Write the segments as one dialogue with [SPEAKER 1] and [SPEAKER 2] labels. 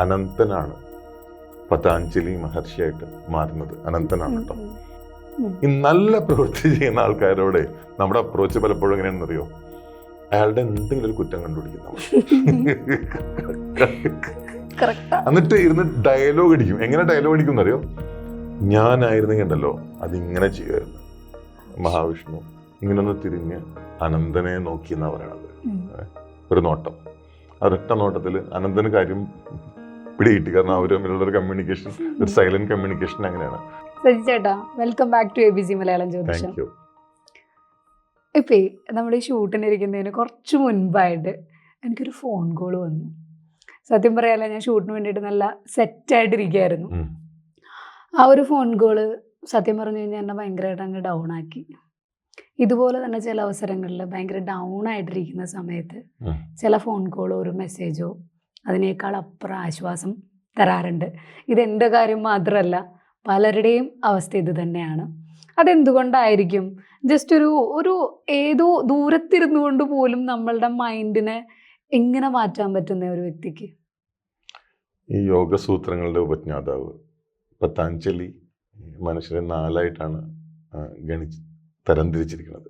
[SPEAKER 1] അനന്തനാണ്. പതാഞ്ജലി മഹർഷിയായിട്ട് മാറുന്നത് അനന്തനാണ് കേട്ടോ. ഈ നല്ല പ്രവൃത്തി ചെയ്യുന്ന ആൾക്കാരോട് നമ്മുടെ അപ്രോച്ച് പലപ്പോഴും എങ്ങനെയാണെന്നറിയോ? അയാളുടെ എന്തെങ്കിലും ഒരു കുറ്റം കണ്ടുപിടിക്കും എന്നിട്ട് ഇരുന്ന് ഡയലോഗ് അടിക്കും. എങ്ങനെ ഡയലോഗ് അടിക്കും എന്നറിയോ ഞാനായിരുന്നെങ്കിൽ ഉണ്ടല്ലോ അതിങ്ങനെ ചെയ്യുമായിരുന്നു. മഹാവിഷ്ണു ഇങ്ങനെ ഒന്ന് തിരിഞ്ഞ് അനന്തനെ നോക്കി എന്നാ പറയണത്. ഒരു നോട്ടം. ഒരൊറ്റ നോട്ടത്തിൽ അനന്തന് കാര്യം പിടികിട്ടി. കാരണം അവർ തമ്മിലുള്ള ഒരു കമ്മ്യൂണിക്കേഷൻ ഒരു സൈലന്റ് കമ്മ്യൂണിക്കേഷൻ അങ്ങനെയാണ്.
[SPEAKER 2] സജി ചേട്ടാ welcome back to A B C Malayalam ജ്യോതിഷം. ഇപ്പേ നമ്മുടെ ഈ ഷൂട്ടിന് ഇരിക്കുന്നതിന് കുറച്ച് മുൻപായിട്ട് എനിക്കൊരു ഫോൺ കോൾ വന്നു. സത്യം പറയാല്ല ഞാൻ ഷൂട്ടിന് വേണ്ടിയിട്ട് നല്ല സെറ്റായിട്ടിരിക്കുകയായിരുന്നു ആ ഒരു ഫോൺ കോൾ സത്യം പറഞ്ഞു കഴിഞ്ഞാൽ എന്നെ ഭയങ്കരമായിട്ട് അങ്ങ് ഡൗൺ ആക്കി. ഇതുപോലെ തന്നെ ചില അവസരങ്ങളിൽ ഭയങ്കര ഡൗൺ ആയിട്ടിരിക്കുന്ന സമയത്ത് ചില ഫോൺ കോളോ ഒരു മെസ്സേജോ അതിനേക്കാൾ അപ്പുറം ആശ്വാസം തരാറുണ്ട്. ഇതെന്റെ കാര്യം മാത്രമല്ല പലരുടെയും അവസ്ഥ ഇത് തന്നെയാണ്. അതെന്തുകൊണ്ടായിരിക്കും? ജസ്റ്റ് ഒരു ഒരു ഏതോ ദൂരത്തിരുന്നു കൊണ്ട് പോലും നമ്മളുടെ മൈൻഡിനെ എങ്ങനെ മാറ്റാൻ പറ്റുന്ന ഒരു വ്യക്തിക്ക്?
[SPEAKER 1] ഈ യോഗസൂത്രങ്ങളുടെ ഉപജ്ഞാതാവ് പത്താഞ്ചലി മനുഷ്യരെ നാലായിട്ടാണ് ഗണി തരംതിരിച്ചിരിക്കുന്നത്.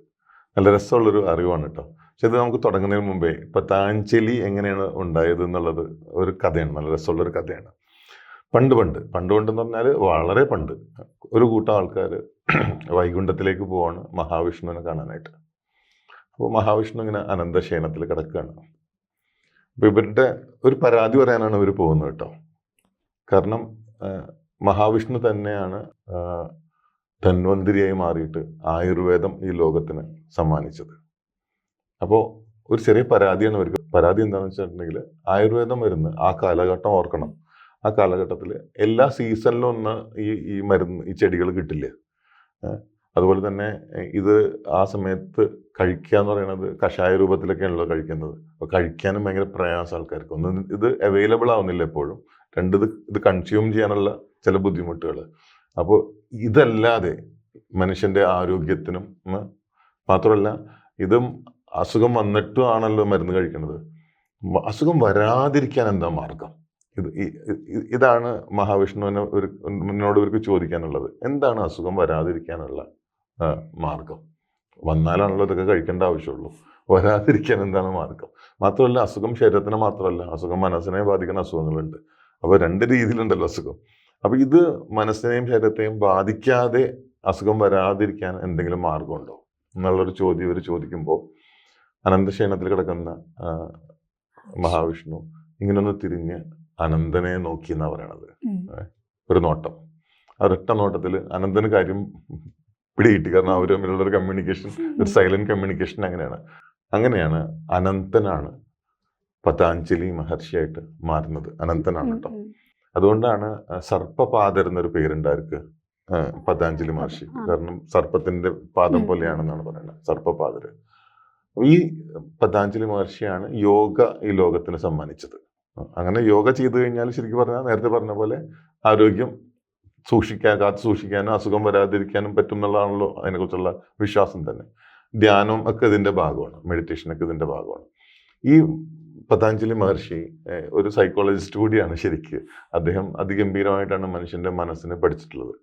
[SPEAKER 1] നല്ല രസമുള്ളൊരു അറിവാണ് കേട്ടോ പക്ഷെ ഇത് നമുക്ക് തുടങ്ങുന്നതിന് മുമ്പേ പതാഞ്ജലി എങ്ങനെയാണ് ഉണ്ടായത് എന്നുള്ളത് ഒരു കഥയാണ് നല്ല രസമുള്ള ഒരു കഥയാണ്. പണ്ട് പണ്ട് പണ്ട് പണ്ടെന്ന് പറഞ്ഞാൽ വളരെ പണ്ട്. ഒരു കൂട്ടം ആൾക്കാർ വൈകുണ്ഠത്തിലേക്ക് പോവാണ് മഹാവിഷ്ണുവിനെ കാണാനായിട്ട്. അപ്പോൾ മഹാവിഷ്ണു ഇങ്ങനെ അനന്തശയനത്തിൽ കിടക്കുകയാണ് അപ്പോൾ ഇവരുടെ ഒരു പരാതി പറയാനാണ് ഇവർ പോകുന്നത് കേട്ടോ. കാരണം മഹാവിഷ്ണു തന്നെയാണ് ധന്വന്തിരിയായി മാറിയിട്ട് ആയുർവേദം ഈ ലോകത്തിന് സമ്മാനിച്ചത്. അപ്പോൾ ഒരു ചെറിയ പരാതിയാണ് അവർക്ക് പരാതി എന്താണെന്ന് വെച്ചിട്ടുണ്ടെങ്കിൽ ആയുർവേദം മരുന്ന് ആ കാലഘട്ടം ഓർക്കണം. ആ കാലഘട്ടത്തിൽ എല്ലാ സീസണിലും ഒന്ന് ഈ ഈ മരുന്ന് ഈ ചെടികൾ കിട്ടില്ല. അതുപോലെ തന്നെ ഇത് ആ സമയത്ത് കഴിക്കുക എന്ന് പറയുന്നത് കഷായ രൂപത്തിലൊക്കെയാണല്ലോ കഴിക്കുന്നത്. അപ്പോൾ കഴിക്കാനും ഭയങ്കര പ്രയാസം ആൾക്കാർക്ക്. ഒന്ന് ഇത് അവൈലബിൾ ആവുന്നില്ല എപ്പോഴും. രണ്ട് ഇത് ഇത് കൺസ്യൂം ചെയ്യാനുള്ള ചില ബുദ്ധിമുട്ടുകൾ അപ്പോൾ ഇതല്ലാതെ മനുഷ്യന്റെ ആരോഗ്യത്തിനും മാത്രമല്ല ഇതും അസുഖം വന്നിട്ടും ആണല്ലോ മരുന്ന് കഴിക്കുന്നത് അസുഖം വരാതിരിക്കാൻ എന്താ മാർഗം? ഇത് ഇതാണ് മഹാവിഷ്ണുവിനെ ഒരു മുന്നോട് ഇവർക്ക് ചോദിക്കാനുള്ളത്. എന്താണ് അസുഖം വരാതിരിക്കാനുള്ള മാർഗം? വന്നാലാണല്ലോ ഇതൊക്കെ കഴിക്കേണ്ട ആവശ്യമുള്ളൂ. വരാതിരിക്കാൻ എന്താണ് മാർഗം? മാത്രമല്ല അസുഖം ശരീരത്തിന് മാത്രമല്ല അസുഖം മനസ്സിനെ ബാധിക്കുന്ന അസുഖങ്ങളുണ്ട്. അപ്പോൾ രണ്ട് രീതിയിലുണ്ടല്ലോ അസുഖം. അപ്പോൾ ഇത് മനസ്സിനെയും ശരീരത്തെയും ബാധിക്കാതെ അസുഖം വരാതിരിക്കാൻ എന്തെങ്കിലും മാർഗമുണ്ടോ? എന്നുള്ളൊരു ചോദ്യം ഇവർ ചോദിക്കുമ്പോൾ അനന്തശയനത്തിൽ കിടക്കുന്ന മഹാവിഷ്ണു ഇങ്ങനൊന്ന് തിരിഞ്ഞ് അനന്തനെ നോക്കി എന്നാ പറയണത്. ഒരു നോട്ടം. ആ ഒരൊറ്റ നോട്ടത്തിൽ അനന്തന് കാര്യം പിടികിട്ടി. കാരണം അവർ തമ്മിലുള്ള ഒരു കമ്മ്യൂണിക്കേഷൻ ഒരു സൈലന്റ് കമ്മ്യൂണിക്കേഷൻ അങ്ങനെയാണ്. അങ്ങനെയാണ് അനന്തനാണ് പതാഞ്ജലി മഹർഷിയായിട്ട് മാറുന്നത്. അനന്തനാണ് കേട്ടോ അതുകൊണ്ടാണ് സർപ്പപാദർ എന്നൊരു പേരുണ്ട് ആർക്ക്. പതാഞ്ജലി മഹർഷി. കാരണം സർപ്പത്തിന്റെ പാദം പോലെയാണെന്നാണ് പറയുന്നത്. സർപ്പപാദര്. ഈ പതാഞ്ജലി മഹർഷിയാണ് യോഗ ഈ ലോകത്തിന് സമ്മാനിച്ചത്. അങ്ങനെ യോഗ ചെയ്തു കഴിഞ്ഞാൽ ശരിക്കും പറഞ്ഞാൽ നേരത്തെ പറഞ്ഞ പോലെ ആരോഗ്യം സൂക്ഷിക്കാൻ കാത്തു സൂക്ഷിക്കാനും അസുഖം വരാതിരിക്കാനും പറ്റും എന്നുള്ളതാണല്ലോ അതിനെക്കുറിച്ചുള്ള വിശ്വാസം തന്നെ. ധ്യാനം ഒക്കെ ഇതിന്റെ ഭാഗമാണ് മെഡിറ്റേഷൻ ഒക്കെ ഇതിന്റെ ഭാഗമാണ്. ഈ പതാഞ്ജലി മഹർഷി ഒരു സൈക്കോളജിസ്റ്റ് കൂടിയാണ് ശരിക്ക്. അദ്ദേഹം അതിഗംഭീരമായിട്ടാണ് മനുഷ്യന്റെ മനസ്സിനെ പഠിച്ചിട്ടുള്ളത്.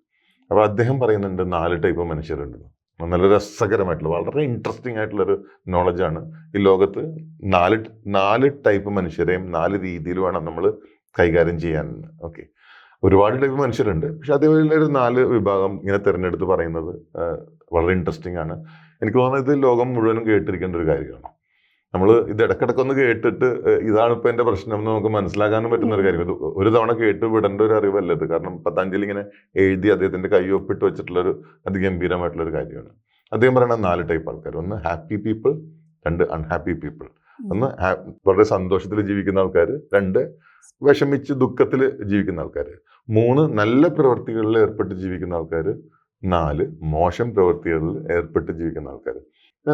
[SPEAKER 1] അപ്പോൾ അദ്ദേഹം പറയുന്നുണ്ട് നാല് ടൈപ്പ് മനുഷ്യരുണ്ട് നല്ല രസകരമായിട്ടുള്ള വളരെ ഇൻട്രസ്റ്റിംഗ് ആയിട്ടുള്ളൊരു നോളജാണ് ഈ ലോകത്ത് നാല് നാല് ടൈപ്പ് മനുഷ്യരെയും നാല് രീതിയിൽ വേണം നമ്മൾ കൈകാര്യം ചെയ്യാൻ. ഓക്കെ ഒരുപാട് ടൈപ്പ് മനുഷ്യരുണ്ട്. പക്ഷെ അതേപോലെ ഒരു നാല് വിഭാഗം ഇങ്ങനെ തിരഞ്ഞെടുത്ത് പറയുന്നത് വളരെ ഇൻട്രസ്റ്റിംഗ് ആണ്. എനിക്ക് തോന്നുന്നത് ഇത് ലോകം മുഴുവനും കേട്ടിരിക്കേണ്ട ഒരു കാര്യമാണ്. നമ്മൾ ഇത് ഇടക്കിടക്കൊന്ന് കേട്ടിട്ട് ഇതാണ് ഇപ്പൊ എന്റെ പ്രശ്നം എന്ന് നമുക്ക് മനസ്സിലാക്കാനും പറ്റുന്ന ഒരു കാര്യം ഇത് ഒരു തവണ കേട്ട് വിടേണ്ട ഒരു അറിവല്ല ഇത്. കാരണം പതഞ്ജലി ഇങ്ങനെ എഴുതി അദ്ദേഹത്തിന്റെ കൈ ഒപ്പിട്ട് വെച്ചിട്ടുള്ള ഒരു അതിഗംഭീരമായിട്ടുള്ള ഒരു കാര്യമാണ്. അദ്ദേഹം പറയുന്ന നാല് ടൈപ്പ് ആൾക്കാർ ഒന്ന് ഹാപ്പി പീപ്പിൾ രണ്ട് അൺഹാപ്പി പീപ്പിൾ ഒന്ന് വളരെ സന്തോഷത്തിൽ ജീവിക്കുന്ന ആൾക്കാർ രണ്ട് വിഷമിച്ച് ദുഃഖത്തിൽ ജീവിക്കുന്ന ആൾക്കാർ മൂന്ന് നല്ല പ്രവൃത്തികളിൽ ഏർപ്പെട്ട് ജീവിക്കുന്ന ആൾക്കാർ നാല് മോശം പ്രവൃത്തികളിൽ ഏർപ്പെട്ട് ജീവിക്കുന്ന ആൾക്കാർ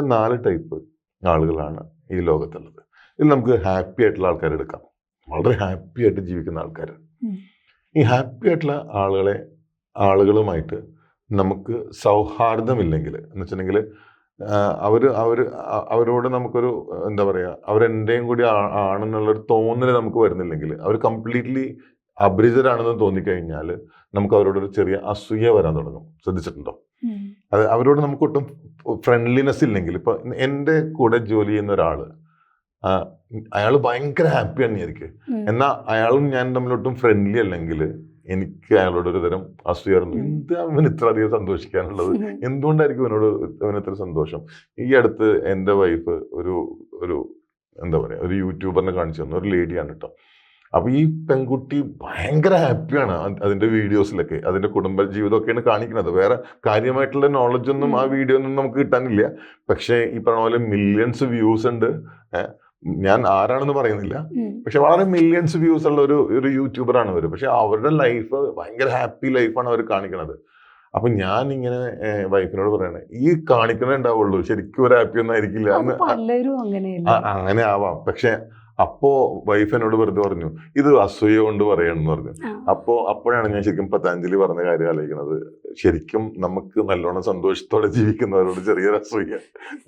[SPEAKER 1] നാല് ടൈപ്പ് ആളുകളാണ് ഈ ലോകത്തുള്ളത്. ഇതിൽ നമുക്ക് ഹാപ്പി ആയിട്ടുള്ള ആൾക്കാരെ എടുക്കാം. വളരെ ഹാപ്പി ആയിട്ട് ജീവിക്കുന്ന ആൾക്കാർ ഈ ഹാപ്പി ആയിട്ടുള്ള ആളുകളെ ആളുകളുമായിട്ട് നമുക്ക് സൗഹാർദ്ദമില്ലെങ്കിൽ എന്ന് വെച്ചിട്ടുണ്ടെങ്കിൽ അവർ അവർ അവരോട് നമുക്കൊരു എന്താ പറയുക അവരെന്റെയും കൂടി ആണെന്നുള്ളൊരു തോന്നൽ നമുക്ക് വരുന്നില്ലെങ്കിൽ അവർ കംപ്ലീറ്റ്ലി അപരിചിതരാണെന്ന് തോന്നിക്കഴിഞ്ഞാൽ നമുക്ക് അവരോടൊരു ചെറിയ അസൂയ വരാൻ തുടങ്ങും. ശ്രദ്ധിച്ചിട്ടുണ്ടോ. അത് അവരോട് നമുക്ക് ഒട്ടും ഫ്രണ്ട്ലിനെസ് ഇല്ലെങ്കിൽ ഇപ്പൊ എന്റെ കൂടെ ജോലി ചെയ്യുന്ന ഒരാൾ അയാൾ ഭയങ്കര ഹാപ്പി ആണ്
[SPEAKER 2] ഉം.
[SPEAKER 1] എന്നാൽ അയാളും ഞാൻ തമ്മിലൊട്ടും ഫ്രണ്ട്ലി അല്ലെങ്കിൽ എനിക്ക് അയാളോട് ഒരു തരം അസൂയായിരുന്നു എന്താ അവൻ ഇത്ര അധികം സന്തോഷിക്കാനുള്ളത്. എന്തുകൊണ്ടായിരിക്കും അവനോട് അവന് ഇത്ര സന്തോഷം? ഈ അടുത്ത് എന്റെ വൈഫ് ഒരു ഒരു എന്താ പറയാ ഒരു യൂട്യൂബറിനെ കാണിച്ചു തന്നു. ഒരു ലേഡിയാണ് കേട്ടോ അപ്പൊ ഈ പെൺകുട്ടി ഭയങ്കര ഹാപ്പിയാണ് അതിന്റെ വീഡിയോസിലൊക്കെ അതിന്റെ കുടുംബ ജീവിതമൊക്കെയാണ് കാണിക്കുന്നത്. വേറെ കാര്യമായിട്ടുള്ള നോളജ് ഒന്നും ആ വീഡിയോ ഒന്നും നമുക്ക് കിട്ടാനില്ല. പക്ഷേ ഈ പറഞ്ഞ പോലെ മില്യൺസ് വ്യൂസ് ഉണ്ട്. ഞാൻ ആരാണെന്ന് പറയുന്നില്ല. പക്ഷെ വളരെ മില്യൺസ് വ്യൂസ് ഉള്ള ഒരു ഒരു യൂട്യൂബറാണ് അവർ പക്ഷെ അവരുടെ ലൈഫ് ഭയങ്കര ഹാപ്പി ലൈഫാണ് അവർ കാണിക്കുന്നത് അപ്പൊ ഞാൻ ഇങ്ങനെ വൈഫിനോട് പറയണേ ഈ കാണിക്കണേ ഉണ്ടാവുള്ളൂ. ശരിക്കും ഒരു ഹാപ്പി ഒന്നും ആയിരിക്കില്ല. അങ്ങനെ ആവാം. പക്ഷെ അപ്പോ വൈഫ് എന്നോട് വെറുതെ പറഞ്ഞു ഇത് അസൂയ കൊണ്ട് പറയണമെന്ന് പറഞ്ഞു. അപ്പോ അപ്പോഴാണ് ഞാൻ ശരിക്കും പതാഞ്ജലി പറഞ്ഞ കാര്യം ആലോചിക്കുന്നത്. ശരിക്കും നമുക്ക് നല്ലോണം സന്തോഷത്തോടെ ജീവിക്കുന്നവരോട് ചെറിയൊരു അസൂയ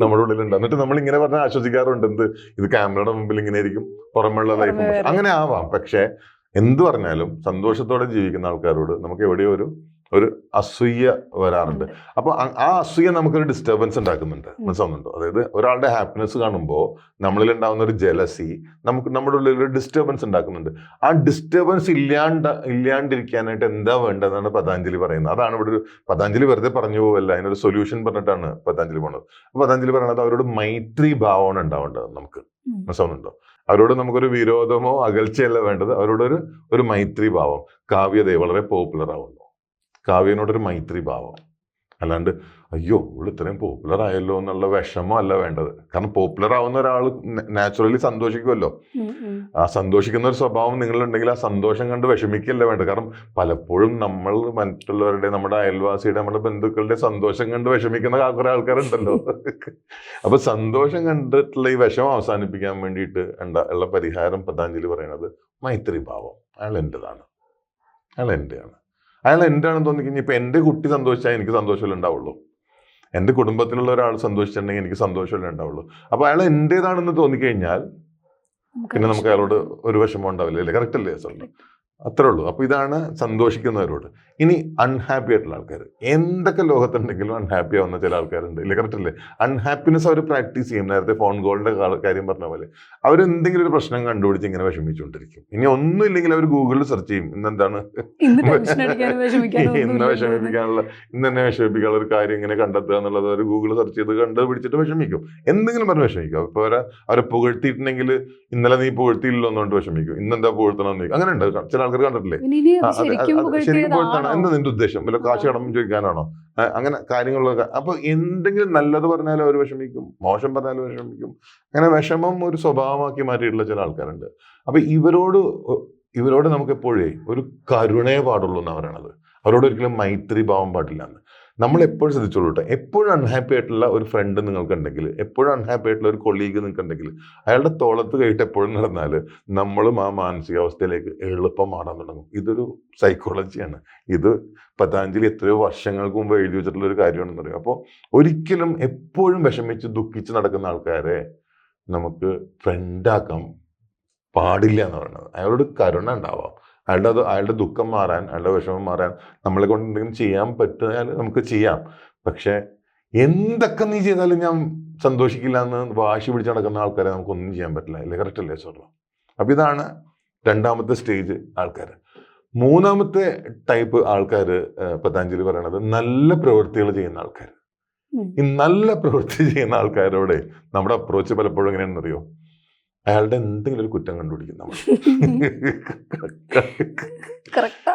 [SPEAKER 1] നമ്മുടെ ഉള്ളിലുണ്ട്. എന്നിട്ട് നമ്മൾ ഇങ്ങനെ പറഞ്ഞാൽ ആശ്വസിക്കാറുണ്ട് എന്ത്? ഇത് ക്യാമറയുടെ മുമ്പിൽ ഇങ്ങനെ ആയിരിക്കും പുറമെയുള്ള ലൈഫ് അങ്ങനെ ആവാം. പക്ഷെ എന്ത് പറഞ്ഞാലും സന്തോഷത്തോടെ ജീവിക്കുന്ന ആൾക്കാരോട് നമുക്ക് എവിടെയോ ഒരു ഒരു അസൂയ വരാറുണ്ട്. അപ്പൊ ആ- അസൂയ നമുക്കൊരു ഡിസ്റ്റർബൻസ് ഉണ്ടാക്കുന്നുണ്ട്. മനസ്സിലാവുന്നുണ്ടോ? അതായത് ഒരാളുടെ ഹാപ്പിനെസ് കാണുമ്പോൾ നമ്മളിൽ ഉണ്ടാകുന്ന ഒരു ജലസി നമുക്ക് നമ്മുടെ ഉള്ളിൽ ഒരു ഡിസ്റ്റർബൻസ് ഉണ്ടാക്കുന്നുണ്ട്. ആ ഡിസ്റ്റർബൻസ് ഇല്ലാണ്ട് ഇല്ലാണ്ടിരിക്കാനായിട്ട് എന്താ വേണ്ടതെന്നാണ് പതാഞ്ജലി പറയുന്നത്. അതാണ് ഇവിടെ ഒരു പതാഞ്ജലി വെറുതെ പറഞ്ഞു പോവല്ല. അതിനൊരു സൊല്യൂഷൻ പറഞ്ഞിട്ടാണ് പതാഞ്ജലി പോണത്. അപ്പൊ പതാഞ്ജലി പറയുന്നത് അവരോട് മൈത്രി ഭാവമാണ് ഉണ്ടാവേണ്ടത് നമുക്ക്. മനസ്സിലാവുന്നുണ്ടോ? അവരോട് നമുക്കൊരു വിരോധമോ അകൽച്ചയല്ല വേണ്ടത്. അവരോടൊരു ഒരു മൈത്രി ഭാവം. കാവ്യതയെ വളരെ പോപ്പുലർ ആവുന്നു. കാവ്യനോടൊരു മൈത്രി ഭാവം അല്ലാണ്ട് അയ്യോ ഇവൾ ഇത്രയും പോപ്പുലർ ആയല്ലോ എന്നുള്ള വിഷമം അല്ല വേണ്ടത്. കാരണം പോപ്പുലർ ആവുന്ന ഒരാൾ നാച്ചുറലി സന്തോഷിക്കുമല്ലോ. ആ സന്തോഷിക്കുന്ന ഒരു സ്വഭാവം നിങ്ങളുണ്ടെങ്കിൽ ആ സന്തോഷം കണ്ട് വിഷമിക്കല്ല വേണ്ടത്. കാരണം പലപ്പോഴും നമ്മൾ മറ്റുള്ളവരുടെ നമ്മുടെ അയൽവാസിയുടെ നമ്മുടെ ബന്ധുക്കളുടെ സന്തോഷം കണ്ട് വിഷമിക്കുന്ന കുറെ ആൾക്കാരുണ്ടല്ലോ. അപ്പൊ സന്തോഷം കണ്ടിട്ടുള്ള ഈ വിഷമം അവസാനിപ്പിക്കാൻ വേണ്ടിയിട്ട് ഉള്ള പരിഹാരം പതാഞ്ജലി പറയുന്നത് മൈത്രി ഭാവം അയാൾ എന്റെതാണ് അയാൾ എന്റെയാണ് അയാൾ എന്റെ ആണെന്ന് തോന്നിക്കഴിഞ്ഞാൽ ഇപ്പോൾ എന്റെ കുട്ടി സന്തോഷിച്ചാൽ എനിക്ക് സന്തോഷമല്ലേ ഉണ്ടാവുള്ളൂ. എന്റെ കുടുംബത്തിലുള്ള ഒരാൾ സന്തോഷിച്ചിട്ടുണ്ടെങ്കിൽ എനിക്ക് സന്തോഷമല്ലേ ഉണ്ടാവുള്ളൂ. അപ്പോൾ അയാൾ എന്റേതാണെന്ന് തോന്നിക്കഴിഞ്ഞാൽ പിന്നെ നമുക്ക് അയാളോട് ഒരു വിഷമം ഉണ്ടാവില്ല അല്ലേ? കറക്റ്റ് അല്ലേ? സാറിന് അത്രേ ഉള്ളൂ. അപ്പോൾ ഇതാണ് സന്തോഷിക്കുന്നവരോട്. ഇനി അൺഹാപ്പി ആയിട്ടുള്ള ആൾക്കാർ എന്തൊക്കെ ലോകത്തുണ്ടെങ്കിലും അൺഹാപ്പി ആവുന്ന ചില ആൾക്കാരുണ്ട്. ഇല്ല? കറക്റ്റ് അല്ലേ? അൺഹാപ്പിനെസ് അവർ പ്രാക്ടീസ് ചെയ്യും. നേരത്തെ ഫോൺ കോളിന്റെ കാര്യം പറഞ്ഞ പോലെ. അവരെന്തെങ്കിലും ഒരു പ്രശ്നം കണ്ടുപിടിച്ച് ഇങ്ങനെ വിഷമിച്ചുകൊണ്ടിരിക്കും. ഇനി ഒന്നും ഇല്ലെങ്കിൽ അവർ ഗൂഗിളിൽ സെർച്ച് ചെയ്യും. ഇന്നെന്താണ്?
[SPEAKER 2] ഇന്ന്.
[SPEAKER 1] വിഷമിപ്പിക്കാനുള്ള ഇന്ന് തന്നെ വിഷമിപ്പിക്കാനുള്ള ഒരു കാര്യം ഇങ്ങനെ കണ്ടെത്തുക എന്നുള്ളത് അവർ ഗൂഗിൾ സെർച്ച് ചെയ്ത് കണ്ടുപിടിച്ചിട്ട് വിഷമിക്കും. എന്തെങ്കിലും പറഞ്ഞ് വിഷമിക്കും. അപ്പൊ അവരെ അവരെ പുകഴ്ത്തിയിട്ടുണ്ടെങ്കിൽ ഇന്നലെ നീ പുകഴ്ത്തിയില്ലോ എന്നുകൊണ്ട് വിഷമിക്കും. ഇന്നെന്താ പുകഴ്ത്തണം അങ്ങനെ ഉണ്ട് ചില ആൾക്കാർ കണ്ടിട്ടില്ലേ?
[SPEAKER 2] ശരിക്കും
[SPEAKER 1] അത് ശരിക്കും പുകഴ്ത്താണ്.
[SPEAKER 2] പുകഴ്ത്തിയതാണോ?
[SPEAKER 1] എന്താ നിന്റെ ഉദ്ദേശം? വല്ല കാശ്. കടം ചോദിക്കാനാണോ? അങ്ങനെ കാര്യങ്ങളൊക്കെ അപ്പൊ എന്തെങ്കിലും നല്ലത് പറഞ്ഞാലും അവർ വിഷമിക്കും. മോശം പറഞ്ഞാലും വിഷമിക്കും. അങ്ങനെ വിഷമം ഒരു സ്വഭാവമാക്കി മാറ്റിയിട്ടുള്ള ചില ആൾക്കാരുണ്ട്. അപ്പൊ ഇവരോട് ഇവരോട് നമുക്ക് എപ്പോഴേ ഒരു കരുണയെ പാടുള്ളൂ എന്നാണ് പറയണത്. അവരോട് ഒരിക്കലും മൈത്രി ഭാവം പാടില്ല എന്ന്. നമ്മൾ എപ്പോഴും ശ്രദ്ധിച്ചോളൂ കേട്ടോ എപ്പോഴും അൺഹാപ്പി ആയിട്ടുള്ള ഒരു ഫ്രണ്ട് നിങ്ങൾക്കുണ്ടെങ്കിൽ എപ്പോഴും അൺഹാപ്പി ആയിട്ടുള്ള ഒരു കൊളീഗ് നിങ്ങൾക്കുണ്ടെങ്കിൽ അയാളുടെ തോളത്ത് കഴിഞ്ഞിട്ട് എപ്പോഴും നടന്നാൽ നമ്മളും ആ മാനസികാവസ്ഥയിലേക്ക് എളുപ്പം മാറാൻ തുടങ്ങും. ഇതൊരു സൈക്കോളജിയാണ് ഇത് പതാഞ്ജലി എത്രയോ വർഷങ്ങൾക്ക് മുമ്പ് എഴുതി വെച്ചിട്ടുള്ള ഒരു കാര്യമാണെന്ന് പറയും അപ്പോൾ ഒരിക്കലും എപ്പോഴും വിഷമിച്ച് ദുഃഖിച്ച് നടക്കുന്ന ആൾക്കാരെ നമുക്ക് ഫ്രണ്ടാക്കാൻ പാടില്ല എന്ന് പറയുന്നത്. അയാളോട് കരുണ ഉണ്ടാവാം. അയാളുടെ അത് അയാളുടെ ദുഃഖം മാറാൻ അയാളുടെ വിഷമം മാറാൻ നമ്മളെ കൊണ്ട് എന്തെങ്കിലും ചെയ്യാൻ പറ്റിയാൽ നമുക്ക് ചെയ്യാം. പക്ഷെ എന്തൊക്കെ നീ ചെയ്താലും ഞാൻ സന്തോഷിക്കില്ല എന്ന് വാശി പിടിച്ച് നടക്കുന്ന ആൾക്കാരെ നമുക്കൊന്നും ചെയ്യാൻ പറ്റില്ല. അല്ലേ? കറക്റ്റ് അല്ലേ സോറോ അപ്പൊ ഇതാണ് രണ്ടാമത്തെ സ്റ്റേജ് ആൾക്കാർ മൂന്നാമത്തെ ടൈപ്പ് ആൾക്കാർ പതഞ്ജലി പറയണത് നല്ല പ്രവൃത്തികൾ ചെയ്യുന്ന ആൾക്കാർ ഈ നല്ല പ്രവൃത്തി ചെയ്യുന്ന ആൾക്കാരോടെ നമ്മുടെ അപ്രോച്ച് പലപ്പോഴും എങ്ങനെയാണെന്ന് അറിയോ അയാളുടെ എന്തെങ്കിലും ഒരു കുറ്റം കണ്ടുപിടിക്കും നമ്മൾ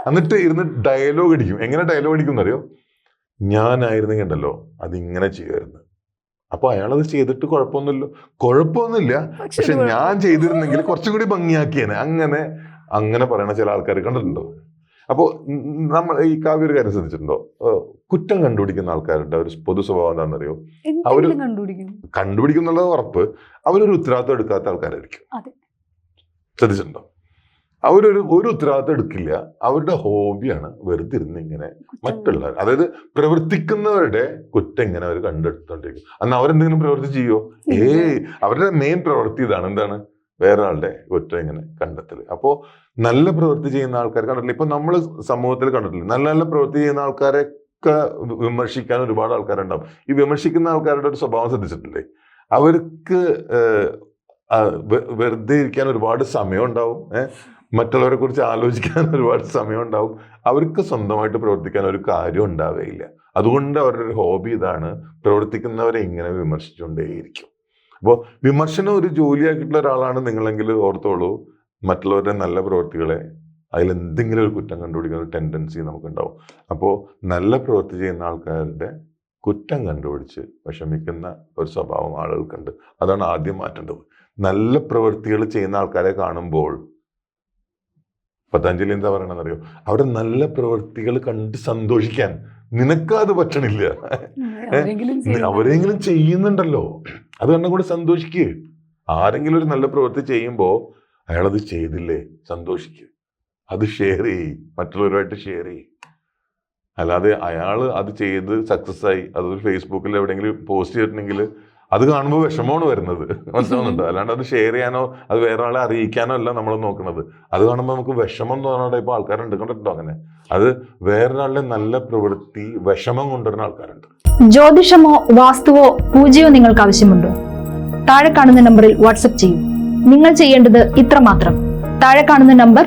[SPEAKER 1] എന്നിട്ട് ഇരുന്ന് ഡയലോഗ് അടിക്കും. എങ്ങനെ ഡയലോഗ് അടിക്കും എന്നറിയോ ഞാനായിരുന്നെങ്കിൽ ഉണ്ടല്ലോ അതിങ്ങനെ ചെയ്യുമായിരുന്നു. അപ്പൊ അയാളത് ചെയ്തിട്ട് കുഴപ്പമൊന്നുമില്ല. കുഴപ്പമൊന്നുമില്ല
[SPEAKER 2] പക്ഷെ
[SPEAKER 1] ഞാൻ ചെയ്തിരുന്നെങ്കിൽ കുറച്ചും കൂടി ഭംഗിയാക്കിയേനെ. അങ്ങനെ അങ്ങനെ പറയണ ചില ആൾക്കാർ കണ്ടിട്ടുണ്ടോ? അപ്പോൾ നമ്മൾ ഈ കാവ്യ ഒരു കാര്യം ശ്രദ്ധിച്ചിട്ടുണ്ടോ? കുറ്റം കണ്ടുപിടിക്കുന്ന ആൾക്കാരുണ്ട്. അവർ പൊതു സ്വഭാവം എന്താണെന്നറിയോ?
[SPEAKER 2] അവർ കണ്ടുപിടിക്കും
[SPEAKER 1] കണ്ടുപിടിക്കുന്നുള്ളത് ഉറപ്പ് അവരൊരു ഉത്തരവാദിത്വം എടുക്കാത്ത ആൾക്കാരായിരിക്കും. ശ്രദ്ധിച്ചിട്ടുണ്ടോ? അവരൊരു ഒരു ഉത്തരവാദിത്തം എടുക്കില്ല. അവരുടെ ഹോബിയാണ് വെറുതെ ഇരുന്ന് ഇങ്ങനെ മറ്റുള്ളവർ അതായത് പ്രവർത്തിക്കുന്നവരുടെ കുറ്റം ഇങ്ങനെ അവർ കണ്ടെടുത്തോണ്ടിരിക്കും. അന്ന് അവരെന്തെങ്കിലും പ്രവർത്തി ചെയ്യോ? ഏയ് അവരുടെ മെയിൻ പ്രവൃത്തി ഇതാണ്. എന്താണ്? വേറെ ആളുടെ കുറ്റം ഇങ്ങനെ കണ്ടെത്തൽ അപ്പോൾ നല്ല പ്രവൃത്തി ചെയ്യുന്ന ആൾക്കാർ കണ്ടിട്ടില്ല? ഇപ്പൊ നമ്മൾ സമൂഹത്തിൽ കണ്ടിട്ടില്ല? നല്ല നല്ല പ്രവൃത്തി ചെയ്യുന്ന ആൾക്കാരൊക്കെ വിമർശിക്കാൻ ഒരുപാട് ആൾക്കാരുണ്ടാവും. ഈ വിമർശിക്കുന്ന ആൾക്കാരുടെ ഒരു സ്വഭാവം ശ്രദ്ധിച്ചിട്ടില്ലേ? അവർക്ക് വെറുതെ ഇരിക്കാൻ ഒരുപാട് സമയം ഉണ്ടാവും മറ്റുള്ളവരെ കുറിച്ച് ആലോചിക്കാൻ ഒരുപാട് സമയം ഉണ്ടാവും അവർക്ക് സ്വന്തമായിട്ട് പ്രവർത്തിക്കാൻ ഒരു കാര്യം ഉണ്ടാവുകയില്ല അതുകൊണ്ട് അവരുടെ ഒരു ഹോബി ഇതാണ് പ്രവർത്തിക്കുന്നവരെ ഇങ്ങനെ വിമർശിച്ചുകൊണ്ടേയിരിക്കും. അപ്പോൾ വിമർശനം ഒരു ജോലിയാക്കിയിട്ടുള്ള ഒരാളാണ് നിങ്ങളെങ്കിൽ ഓർത്തോളൂ മറ്റുള്ളവരുടെ നല്ല പ്രവൃത്തികളെ അതിൽ എന്തെങ്കിലും ഒരു കുറ്റം കണ്ടുപിടിക്കുന്ന ഒരു ടെൻഡൻസി നമുക്കുണ്ടാവും. അപ്പോൾ നല്ല പ്രവൃത്തി ചെയ്യുന്ന ആൾക്കാരുടെ കുറ്റം കണ്ടുപിടിച്ച് വിഷമിക്കുന്ന ഒരു സ്വഭാവം ആളുകൾക്കുണ്ട്. അതാണ് ആദ്യം മാറ്റേണ്ടത്. നല്ല പ്രവൃത്തികൾ ചെയ്യുന്ന ആൾക്കാരെ കാണുമ്പോൾ പതഞ്ജലി എന്താ പറയണമെന്ന് അറിയോ അവിടെ നല്ല പ്രവൃത്തികൾ കണ്ട് സന്തോഷിക്കാൻ നിനക്കത് പറ്റണില്ല.
[SPEAKER 2] അവരെങ്കിലും ചെയ്യുന്ന-
[SPEAKER 1] അവരെങ്കിലും ചെയ്യുന്നുണ്ടല്ലോ. അത് കണ്ടും കൂടെ സന്തോഷിക്കുക ആരെങ്കിലും ഒരു നല്ല പ്രവൃത്തി ചെയ്യുമ്പോൾ അയാളത് ചെയ്തില്ലേ? സന്തോഷിക്കുക അത് ഷെയർ ചെയ്യ്. മറ്റുള്ളവരുമായിട്ട് ഷെയർ ചെയ്യ്. അല്ലാതെ അയാൾ അത് ചെയ്ത് സക്സസ് ആയി അതൊരു ഫേസ്ബുക്കിൽ എവിടെയെങ്കിലും പോസ്റ്റ് ചെയ്തിട്ടുണ്ടെങ്കിൽ അത് കാണുമ്പോൾ വിഷമമാണ് വരുന്നത്. മനസ്സിലാവുന്നുണ്ടോ? അല്ലാണ്ട് അത് ഷെയർ ചെയ്യാനോ അത് വേറെ ആളെ അറിയിക്കാനോ അല്ല നമ്മൾ നോക്കുന്നത് അത് കാണുമ്പോൾ നമുക്ക് വിഷമം തോന്നുന്ന ടൈപ്പ് ആൾക്കാരുണ്ട് കണ്ടിട്ടുണ്ടോ അങ്ങനെ? അത് വേറൊരാളുടെ നല്ല പ്രവൃത്തി വിഷമം കൊണ്ടുവരുന്ന ആൾക്കാരുണ്ട്.
[SPEAKER 3] ജ്യോതിഷമോ വാസ്തുവോ പൂജയോ നിങ്ങൾക്ക് ആവശ്യമുണ്ടോ? താഴെ കാണുന്ന നമ്പറിൽ വാട്സപ്പ് ചെയ്യൂ. നിങ്ങൾ ചെയ്യേണ്ടത് ഇത്രമാത്രം. താഴെ കാണുന്ന നമ്പർ